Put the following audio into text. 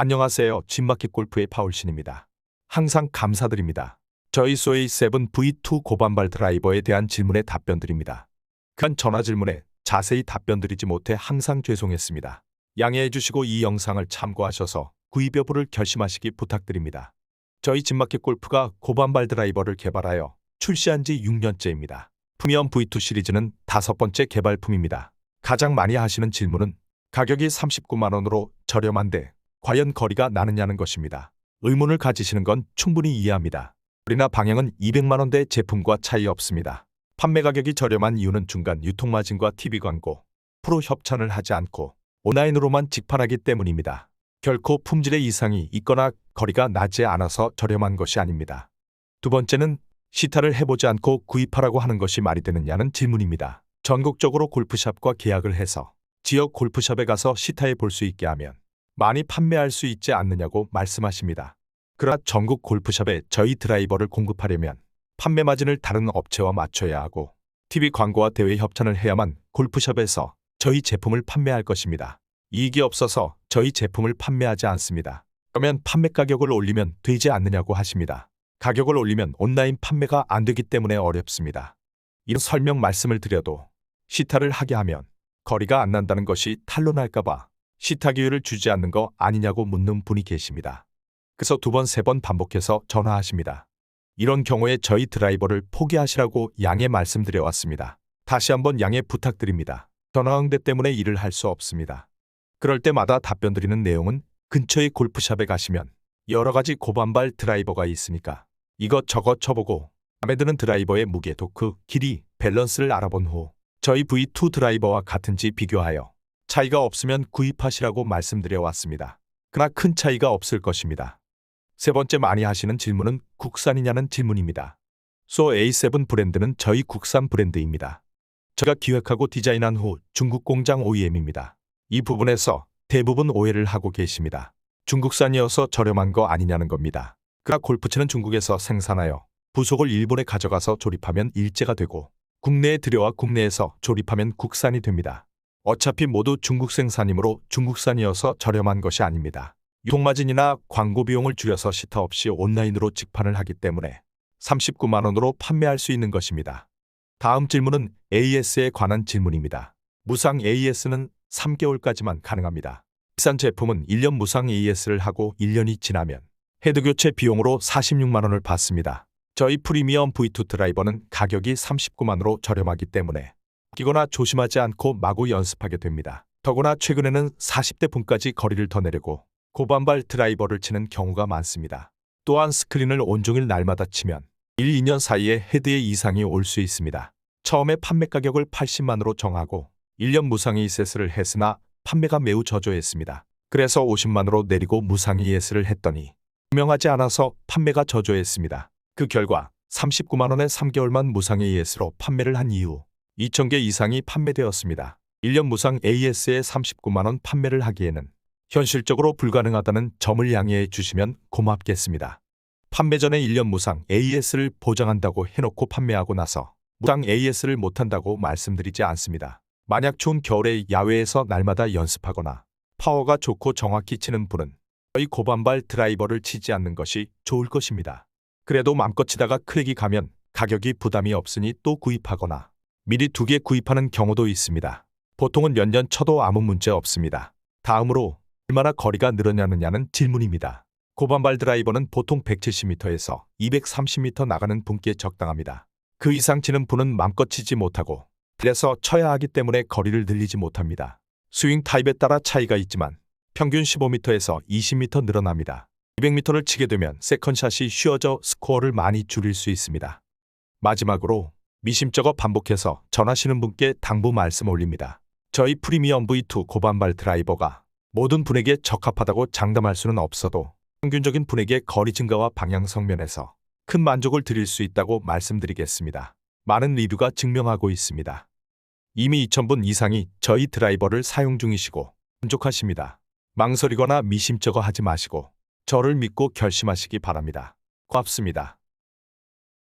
안녕하세요. 진마켓 골프의 파울신입니다. 항상 감사드립니다. 저희 소에이 7 V2 고반발 드라이버에 대한 질문에 답변 드립니다. 간 전화 질문에 자세히 답변 드리지 못해 항상 죄송했습니다. 양해해 주시고 이 영상을 참고하셔서 구입 여부를 결심하시기 부탁드립니다. 저희 진마켓 골프가 고반발 드라이버를 개발하여 출시한 지 6년째입니다. 프미엄 V2 시리즈는 다섯 번째 개발품입니다. 가장 많이 하시는 질문은 가격이 39만 원으로 저렴한데 과연 거리가 나느냐는 것입니다. 의문을 가지시는 건 충분히 이해합니다. 거리나 방향은 200만 원대 제품과 차이 없습니다. 판매 가격이 저렴한 이유는 중간 유통 마진과 TV 광고, 프로 협찬을 하지 않고 온라인으로만 직판하기 때문입니다. 결코 품질의 이상이 있거나 거리가 나지 않아서 저렴한 것이 아닙니다. 두 번째는 시타를 해보지 않고 구입하라고 하는 것이 말이 되느냐는 질문입니다. 전국적으로 골프샵과 계약을 해서 지역 골프샵에 가서 시타해 볼 수 있게 하면 많이 판매할 수 있지 않느냐고 말씀하십니다. 그러나 전국 골프샵에 저희 드라이버를 공급하려면 판매 마진을 다른 업체와 맞춰야 하고 TV 광고와 대외 협찬을 해야만 골프샵에서 저희 제품을 판매할 것입니다. 이익이 없어서 저희 제품을 판매하지 않습니다. 그러면 판매 가격을 올리면 되지 않느냐고 하십니다. 가격을 올리면 온라인 판매가 안 되기 때문에 어렵습니다. 이런 설명 말씀을 드려도 시타를 하게 하면 거리가 안 난다는 것이 탄로날까봐 시타 기회를 주지 않는 거 아니냐고 묻는 분이 계십니다. 그래서 두 번, 세 번 반복해서 전화하십니다. 이런 경우에 저희 드라이버를 포기하시라고 양해 말씀드려 왔습니다. 다시 한번 양해 부탁드립니다. 전화 응대 때문에 일을 할 수 없습니다. 그럴 때마다 답변 드리는 내용은 근처의 골프샵에 가시면 여러 가지 고반발 드라이버가 있으니까 이것저것 쳐보고 마음에 드는 드라이버의 무게, 도크, 길이, 밸런스를 알아본 후 저희 V2 드라이버와 같은지 비교하여 차이가 없으면 구입하시라고 말씀드려 왔습니다. 그러나 큰 차이가 없을 것입니다. 세 번째 많이 하시는 질문은 국산이냐는 질문입니다. 소 A7 브랜드는 저희 국산 브랜드입니다. 제가 기획하고 디자인한 후 중국 공장 OEM입니다. 이 부분에서 대부분 오해를 하고 계십니다. 중국산이어서 저렴한 거 아니냐는 겁니다. 그러나 골프채는 중국에서 생산하여 부속을 일본에 가져가서 조립하면 일제가 되고 국내에 들여와 국내에서 조립하면 국산이 됩니다. 어차피 모두 중국 생산이므로 중국산이어서 저렴한 것이 아닙니다. 유통마진이나 광고 비용을 줄여서 시타 없이 온라인으로 직판을 하기 때문에 39만 원으로 판매할 수 있는 것입니다. 다음 질문은 AS에 관한 질문입니다. 무상 AS는 3개월까지만 가능합니다. 비싼 제품은 1년 무상 AS를 하고 1년이 지나면 헤드 교체 비용으로 46만 원을 받습니다. 저희 프리미엄 V2 드라이버는 가격이 39만으로 저렴하기 때문에 끼거나 조심하지 않고 마구 연습하게 됩니다. 더구나 최근에는 40대 분까지 거리를 더 내려고 고반발 드라이버를 치는 경우가 많습니다. 또한 스크린을 온종일 날마다 치면 1, 2년 사이에 헤드에 이상이 올 수 있습니다. 처음에 판매 가격을 80만으로 정하고 1년 무상 ES를 했으나 판매가 매우 저조했습니다. 그래서 50만으로 내리고 무상 ES를 했더니 유명하지 않아서 판매가 저조했습니다. 그 결과 39만 원에 3개월만 무상 AS로 판매를 한 이후 2,000개 이상이 판매되었습니다. 1년 무상 AS에 39만 원 판매를 하기에는 현실적으로 불가능하다는 점을 양해해 주시면 고맙겠습니다. 판매 전에 1년 무상 AS를 보장한다고 해놓고 판매하고 나서 무상 AS를 못한다고 말씀드리지 않습니다. 만약 추운 겨울에 야외에서 날마다 연습하거나 파워가 좋고 정확히 치는 분은 저희 고반발 드라이버를 치지 않는 것이 좋을 것입니다. 그래도 맘껏 치다가 크랙이 가면 가격이 부담이 없으니 또 구입하거나 미리 두 개 구입하는 경우도 있습니다. 보통은 몇 년 쳐도 아무 문제 없습니다. 다음으로 얼마나 거리가 늘어나느냐는 질문입니다. 고반발 드라이버는 보통 170m에서 230m 나가는 분께 적당합니다. 그 이상 치는 분은 맘껏 치지 못하고 그래서 쳐야 하기 때문에 거리를 늘리지 못합니다. 스윙 타입에 따라 차이가 있지만 평균 15m에서 20m 늘어납니다. 200m를 치게 되면 세컨샷이 쉬워져 스코어를 많이 줄일 수 있습니다. 마지막으로 미심쩍어 반복해서 전하시는 분께 당부 말씀 올립니다. 저희 프리미엄 V2 고반발 드라이버가 모든 분에게 적합하다고 장담할 수는 없어도 평균적인 분에게 거리 증가와 방향성 면에서 큰 만족을 드릴 수 있다고 말씀드리겠습니다. 많은 리뷰가 증명하고 있습니다. 이미 2,000분 이상이 저희 드라이버를 사용 중이시고 만족하십니다. 망설이거나 미심쩍어 하지 마시고 저를 믿고 결심하시기 바랍니다. 고맙습니다.